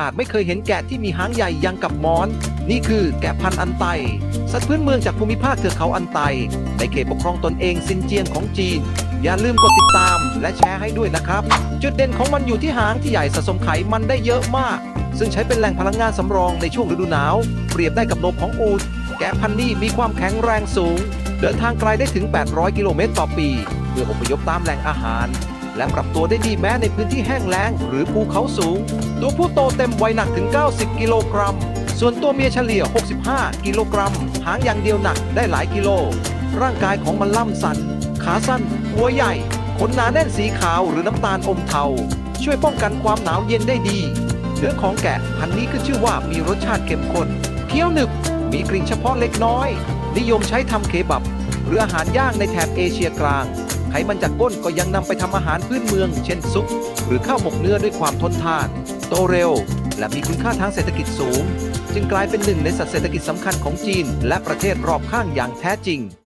อาจไม่เคยเห็นแกะที่มีหางใหญ่ยังกับมอน นี่คือแกะพันธุ์อันไต สัตว์พื้นเมืองจากภูมิภาคเทือกเขาอันไต ในเขตปกครองตนเองซินเจียงของจีน อย่าลืมกดติดตามและแชร์ให้ด้วยนะครับ จุดเด่นของมันอยู่ที่หางที่ใหญ่สะสมไขมันได้เยอะมาก ซึ่งใช้เป็นแหล่งพลังงานสำรองในช่วงฤดูหนาว เปรียบได้กับนมของอูฐแกะพันธุ์นี้มีความแข็งแรงสูง เดินทางไกลได้ถึง 800 กิโลเมตรต่อปี เพื่ออพยพตามแหล่งอาหาร และปรับตัวได้ดีแม้ในพื้นที่แห้งแล้งหรือภูเขาสูง ตัวผู้โตเต็มวัยหนักถึง 90 กิโลกรัม ส่วนตัวเมียเฉลี่ย 65 กิโลกรัม หางอย่างเดียวหนักได้หลายกิโล ร่างกายของมันล่ำสัน ขาสั้น หัวใหญ่ ขนหนาแน่นสีขาวหรือน้ำตาลอมเทา ช่วยป้องกันความหนาวเย็นได้ดี เนื้อของแกะพันนี้ขึ้นชื่อว่ามีรสชาติเข้มข้นเคี้ยวหนึบ มีกลิ่นเฉพาะเล็กน้อย นิยมใช้ทำเคบับ หรืออาหารย่างในแถบเอเชียกลาง ไขมันจากก้นก็ยังนำไปทำอาหารพื้นเมือง เช่นซุป หรือข้าวหมกเนื้อด้วยความทนทาน โตเร็ว และมีคุณค่าทางเศรษฐกิจสูง จึงกลายเป็นหนึ่งในสัตว์เศรษฐกิจสำคัญของจีน และประเทศรอบข้างอย่างแท้จริง